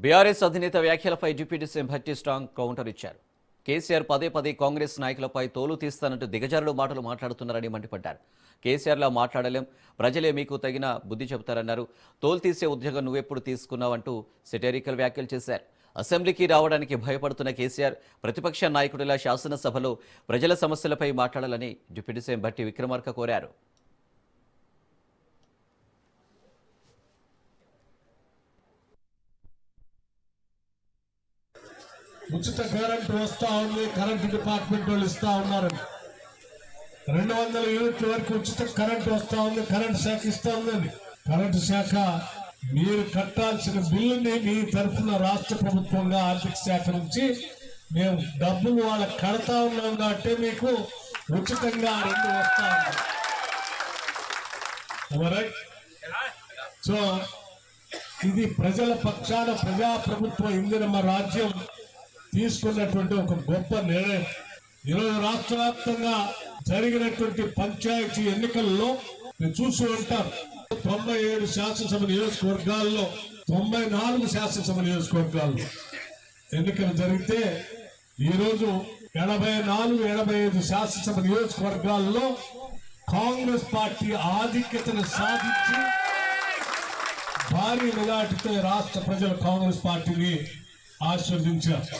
BRS అధినేత వ్యాఖ్యలపై deputy CM Bhatti strong counter ఇచ్చారు. కేసీఆర్ పదే పదే కాంగ్రెస్ నాయకులపై తోలు తీస్తానంటూ దిగజారుడు మాటలు మాట్లాడుతున్నారని మండిపడ్డారు. కేసీఆర్లా మాట్లాడలేం ప్రజలే మీకు తగిన బుద్ధి చెబుతారన్నారు. తోలు తీసే ఉద్యోగం నువ్వెప్పుడు తీసుకున్నావంటూ సెటేరికల్ వ్యాఖ్యలు చేశారు. అసెంబ్లీకి రావడానికి భయపడుతున్న కేసీఆర్ ప్రతిపక్ష నాయకుడిలా శాసనసభలో ప్రజల సమస్యలపై మాట్లాడాలని డిప్యూటీ సీఎం భట్టి విక్రమార్క కోరారు. ఉచిత కరెంటు వస్తా ఉంది కరెంట్ డిపార్ట్మెంట్ వాళ్ళు ఇస్తా ఉన్నారు రెండు వందల యూనిట్ల వరకు ఉచిత కరెంట్ వస్తా ఉంది కరెంట్ శాఖ ఇస్తా ఉందండి. కరెంటు శాఖ మీరు కట్టాల్సిన బిల్లుని మీ తరఫున రాష్ట్ర ప్రభుత్వంగా ఆర్థిక శాఖ నుంచి మేము డబ్బులు వాళ్ళకి కడతా ఉన్నాం కాబట్టి మీకు ఉచితంగా రెండు వస్తా ఉంది సో ఇది ప్రజల పక్షాన ప్రజాప్రభుత్వ ఇందిరమ్మ రాజ్యం. తీసుకున్నటువంటి ఒక గొప్ప నిర్ణయం. ఈరోజు రాష్ట్ర వ్యాప్తంగా జరిగినటువంటి పంచాయతీ ఎన్నికల్లో మీరు చూసి ఉంటారు. తొంభై ఏడు శాసనసభ నియోజకవర్గాల్లో తొంభై నాలుగు శాసనసభ నియోజకవర్గాల్లో ఎన్నికలు జరిగితే ఈరోజు ఎనభై నాలుగు ఎనభై ఐదు శాసనసభ నియోజకవర్గాల్లో కాంగ్రెస్ పార్టీ ఆధిక్యతను సాధించి భారీ మెజార్టీతో రాష్ట్ర ప్రజలు కాంగ్రెస్ పార్టీని ఆశీర్వదించారు